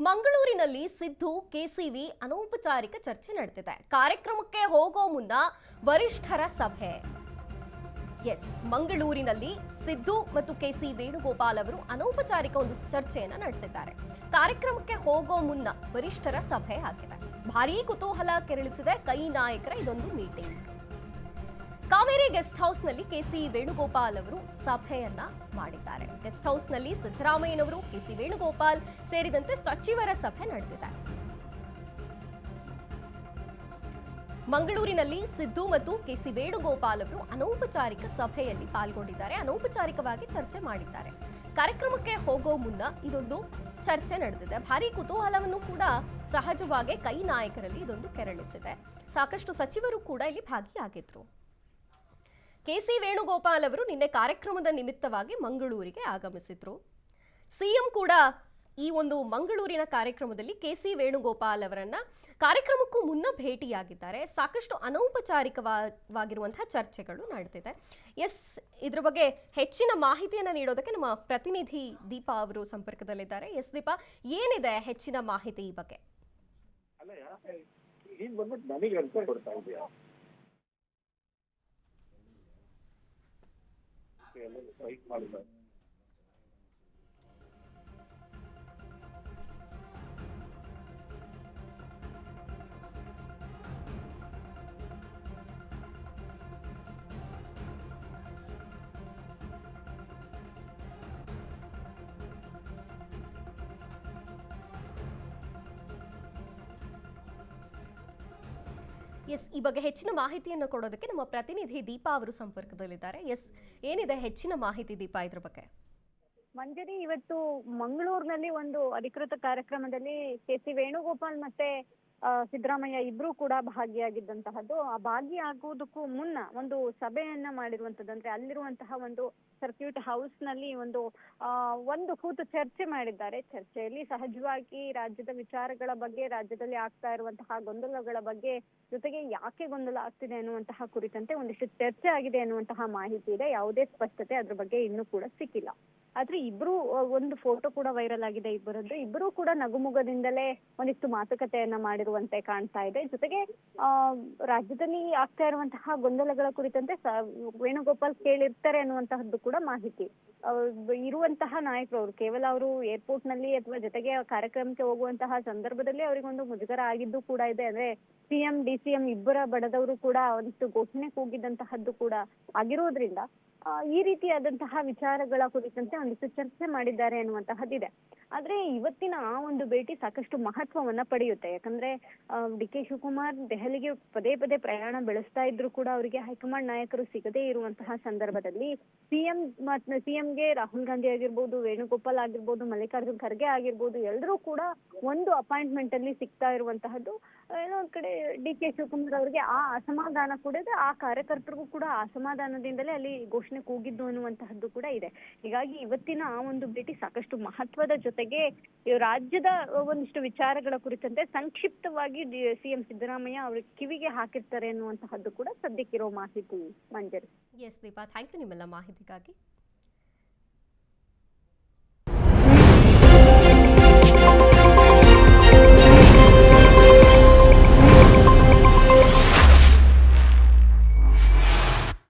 ಮಂಗಳೂರಿನಲ್ಲಿ ಸಿದ್ದು, ಕೆಸಿವಿ ಅನೌಪಚಾರಿಕ ಚರ್ಚೆ ನಡೆದಿದೆ. ಕಾರ್ಯಕ್ರಮಕ್ಕೆ ಹೋಗೋ ಮುನ್ನ ವರಿಷ್ಠರ ಸಭೆ. ಎಸ್, ಮಂಗಳೂರಿನಲ್ಲಿ ಸಿದ್ದು ಮತ್ತು ಕೆಸಿ ವೇಣುಗೋಪಾಲ್ ಅವರು ಅನೌಪಚಾರಿಕ ಒಂದು ಚರ್ಚೆಯನ್ನ ನಡೆಸಿದ್ದಾರೆ. ಕಾರ್ಯಕ್ರಮಕ್ಕೆ ಹೋಗೋ ಮುನ್ನ ವರಿಷ್ಠರ ಸಭೆ ಆಗಿದೆ. ಭಾರೀ ಕುತೂಹಲ ಕೆರಳಿಸಿದೆ ಕೈ ನಾಯಕರ ಇದೊಂದು ಮೀಟಿಂಗ್. ಕಾವೇರಿ ಗೆಸ್ಟ್ ಹೌಸ್ನಲ್ಲಿ ಕೆಸಿ ವೇಣುಗೋಪಾಲ್ ಅವರು ಸಭೆಯನ್ನ ಮಾಡಿದ್ದಾರೆ. ಗೆಸ್ಟ್ ಹೌಸ್ನಲ್ಲಿ ಸಿದ್ದರಾಮಯ್ಯನವರು ಕೆಸಿ ವೇಣುಗೋಪಾಲ್ ಸೇರಿದಂತೆ ಸಚಿವರ ಸಭೆ ನಡೆದಿದೆ. ಮಂಗಳೂರಿನಲ್ಲಿ ಸಿದ್ದು ಮತ್ತು ಕೆಸಿ ವೇಣುಗೋಪಾಲ್ ಅವರು ಅನೌಪಚಾರಿಕ ಸಭೆಯಲ್ಲಿ ಪಾಲ್ಗೊಂಡಿದ್ದಾರೆ. ಅನೌಪಚಾರಿಕವಾಗಿ ಚರ್ಚೆ ಮಾಡಿದ್ದಾರೆ. ಕಾರ್ಯಕ್ರಮಕ್ಕೆ ಹೋಗೋ ಮುನ್ನ ಇದೊಂದು ಚರ್ಚೆ ನಡೆದಿದೆ. ಭಾರಿ ಕುತೂಹಲವನ್ನು ಕೂಡ ಸಹಜವಾಗಿ ಕೈ ನಾಯಕರಲ್ಲಿ ಇದೊಂದು ಕೆರಳಿಸಿದೆ. ಸಾಕಷ್ಟು ಸಚಿವರು ಕೂಡ ಇಲ್ಲಿ ಭಾಗಿಯಾಗಿದ್ರು. ಕೆಸಿ ವೇಣುಗೋಪಾಲ್ ಅವರು ನಿನ್ನೆ ಕಾರ್ಯಕ್ರಮದ ನಿಮಿತ್ತವಾಗಿ ಮಂಗಳೂರಿಗೆ ಆಗಮಿಸಿದ್ರು. ಸಿಎಂ ಕೂಡ ಈ ಒಂದು ಮಂಗಳೂರಿನ ಕಾರ್ಯಕ್ರಮದಲ್ಲಿ ಕೆಸಿ ವೇಣುಗೋಪಾಲ್ ಅವರನ್ನ ಕಾರ್ಯಕ್ರಮಕ್ಕೂ ಮುನ್ನ ಭೇಟಿಯಾಗಿದ್ದಾರೆ. ಸಾಕಷ್ಟು ಅನೌಪಚಾರಿಕವಾಗಿರುವಂತಹ ಚರ್ಚೆಗಳು ನಡೆದಿದೆ ಎಸ್, ಇದ್ರ ಬಗ್ಗೆ ಹೆಚ್ಚಿನ ಮಾಹಿತಿಯನ್ನು ನೀಡೋದಕ್ಕೆ ನಮ್ಮ ಪ್ರತಿನಿಧಿ ದೀಪಾ ಅವರು ಸಂಪರ್ಕದಲ್ಲಿದ್ದಾರೆ. ಎಸ್, ದೀಪಾ, ಏನಿದೆ ಹೆಚ್ಚಿನ ಮಾಹಿತಿ ಈ ಬಗ್ಗೆ? ಅಲ್ಲಯ್ಯ ನೀನ್ ಬಂದ್ಬಿಟ್ಟು ನನಗೆ ಎಸ್ ಈ ಬಗ್ಗೆ ಹೆಚ್ಚಿನ ಮಾಹಿತಿಯನ್ನು ಕೊಡೋದಕ್ಕೆ ನಮ್ಮ ಪ್ರತಿನಿಧಿ ದೀಪಾ ಅವರು ಸಂಪರ್ಕದಲ್ಲಿದ್ದಾರೆ. ಎಸ್, ಏನಿದೆ ಹೆಚ್ಚಿನ ಮಾಹಿತಿ ದೀಪಾ ಇದ್ರ ಬಗ್ಗೆ? ಮಂಜರಿ ಇವತ್ತು ಮಂಗಳೂರಿನಲ್ಲಿ ಒಂದು ಅಧಿಕೃತ ಕಾರ್ಯಕ್ರಮದಲ್ಲಿ ಕೆ ಸಿ ವೇಣುಗೋಪಾಲ್ ಮತ್ತೆ ಸಿದ್ದರಾಮಯ್ಯ ಇಬ್ರು ಕೂಡ ಭಾಗಿಯಾಗಿದ್ದಂತಹದ್ದು, ಆ ಭಾಗಿಯಾಗುವುದಕ್ಕೂ ಮುನ್ನ ಒಂದು ಸಭೆಯನ್ನ ಮಾಡಿರುವಂತದ್ದು ಅಂದ್ರೆ ಅಲ್ಲಿರುವಂತಹ ಒಂದು ಸರ್ಕ್ಯೂಟ್ ಹೌಸ್ನಲ್ಲಿ ಒಂದು ಒಂದು ಕೂತು ಚರ್ಚೆ ಮಾಡಿದ್ದಾರೆ. ಚರ್ಚೆಯಲ್ಲಿ ಸಹಜವಾಗಿ ರಾಜ್ಯದ ವಿಚಾರಗಳ ಬಗ್ಗೆ, ರಾಜ್ಯದಲ್ಲಿ ಆಗ್ತಾ ಇರುವಂತಹ ಗೊಂದಲಗಳ ಬಗ್ಗೆ ಜೊತೆಗೆ ಯಾಕೆ ಗೊಂದಲ ಆಗ್ತಿದೆ ಅನ್ನುವಂತಹ ಕುರಿತಂತೆ ಒಂದಿಷ್ಟು ಚರ್ಚೆ ಆಗಿದೆ ಅನ್ನುವಂತಹ ಮಾಹಿತಿ ಇದೆ. ಯಾವುದೇ ಸ್ಪಷ್ಟತೆ ಅದ್ರ ಬಗ್ಗೆ ಇನ್ನೂ ಕೂಡ ಸಿಕ್ಕಿಲ್ಲ. ಆದ್ರೆ ಇಬ್ರು ಒಂದು ಫೋಟೋ ಕೂಡ ವೈರಲ್ ಆಗಿದೆ ಇಬ್ಬರದ್ದು. ಇಬ್ರು ಕೂಡ ನಗುಮುಗದಿಂದಲೇ ಒಂದಿಷ್ಟು ಮಾತುಕತೆಯನ್ನ ಮಾಡಿರುವಂತೆ ಕಾಣ್ತಾ ಇದೆ. ಜೊತೆಗೆ, ಆ, ರಾಜ್ಯದಲ್ಲಿ ಆಗ್ತಾ ಇರುವಂತಹ ಗೊಂದಲಗಳ ಕುರಿತಂತೆ ವೇಣುಗೋಪಾಲ್ ಕೇಳಿರ್ತಾರೆ ಅನ್ನುವಂತಹದ್ದು ಕೂಡ ಮಾಹಿತಿ. ಇರುವಂತಹ ನಾಯಕರು ಅವರು, ಕೇವಲ ಅವರು ಏರ್ಪೋರ್ಟ್ನಲ್ಲಿ ಅಥವಾ ಜೊತೆಗೆ ಕಾರ್ಯಕ್ರಮಕ್ಕೆ ಹೋಗುವಂತಹ ಸಂದರ್ಭದಲ್ಲಿ ಅವರಿಗೊಂದು ಮುಜುಗರ ಆಗಿದ್ದು ಕೂಡ ಇದೆ. ಅಂದ್ರೆ ಸಿಎಂ ಡಿ ಸಿಎಂ ಇಬ್ಬರ ಬಡದವರು ಕೂಡ ಒಂದಿಷ್ಟು ಘೋಷಣೆ ಕೂಗಿದಂತಹದ್ದು ಕೂಡ ಆಗಿರೋದ್ರಿಂದ ಈ ರೀತಿಯಾದಂತಹ ವಿಚಾರಗಳ ಕುರಿತಂತೆ ಒಂದಿಷ್ಟು ಚರ್ಚೆ ಮಾಡಿದ್ದಾರೆ ಅನ್ನುವಂತಹದ್ದಿದೆ. ಆದ್ರೆ ಇವತ್ತಿನ ಆ ಒಂದು ಭೇಟಿ ಸಾಕಷ್ಟು ಮಹತ್ವವನ್ನ ಪಡೆಯುತ್ತೆ. ಯಾಕಂದ್ರೆ ಡಿ ಕೆ ಶಿವಕುಮಾರ್ ದೆಹಲಿಗೆ ಪದೇ ಪದೇ ಪ್ರಯಾಣ ಬೆಳೆಸ್ತಾ ಇದ್ರು ಕೂಡ ಅವರಿಗೆ ಹೈಕಮಾಂಡ್ ನಾಯಕರು ಸಿಗದೇ ಇರುವಂತಹ ಸಂದರ್ಭದಲ್ಲಿ ಸಿಎಂ ಸಿಎಂಗೆ ರಾಹುಲ್ ಗಾಂಧಿ ಆಗಿರ್ಬೋದು, ವೇಣುಗೋಪಾಲ್ ಆಗಿರ್ಬೋದು, ಮಲ್ಲಿಕಾರ್ಜುನ್ ಖರ್ಗೆ ಆಗಿರ್ಬೋದು ಎಲ್ಲರೂ ಕೂಡ ಒಂದು ಅಪಾಯಿಂಟ್ಮೆಂಟ್ ಅಲ್ಲಿ ಸಿಗ್ತಾ ಇರುವಂತಹದ್ದು ಏನೋ ಒಂದ್ ಕಡೆ ಡಿ ಕೆ ಶಿವಕುಮಾರ್ ಅವರಿಗೆ ಆ ಅಸಮಾಧಾನ ಕೂಡ ಆ ಕಾರ್ಯಕರ್ತರಿಗೂ ಕೂಡ ಅಸಮಾಧಾನದಿಂದಲೇ ಅಲ್ಲಿ ಘೋಷಣೆ ಕೂಗಿದ್ದು ಅನ್ನುವಂತಹದ್ದು ಕೂಡ ಇದೆ. ಹೀಗಾಗಿ ಇವತ್ತಿನ ಆ ಒಂದು ಭೇಟಿ ಸಾಕಷ್ಟು ಮಹತ್ವದ ಜೊತೆಗೆ ರಾಜ್ಯದ ಒಂದಿಷ್ಟು ವಿಚಾರಗಳ ಕುರಿತಂತೆ ಸಂಕ್ಷಿಪ್ತವಾಗಿ ಸಿಎಂ ಸಿದ್ದರಾಮಯ್ಯ ಅವರು ಕಿವಿಗೆ ಹಾಕಿರ್ತಾರೆ ಅನ್ನುವಂತಹದ್ದು ಕೂಡ ಸದ್ಯಕ್ಕಿರೋ ಮಾಹಿತಿ ಮಂಜರಿ. ಎಸ್ ದೀಪಾ ಥ್ಯಾಂಕ್ ಯು ನಿಮ್ಮೆಲ್ಲ ಮಾಹಿತಿಗಾಗಿ.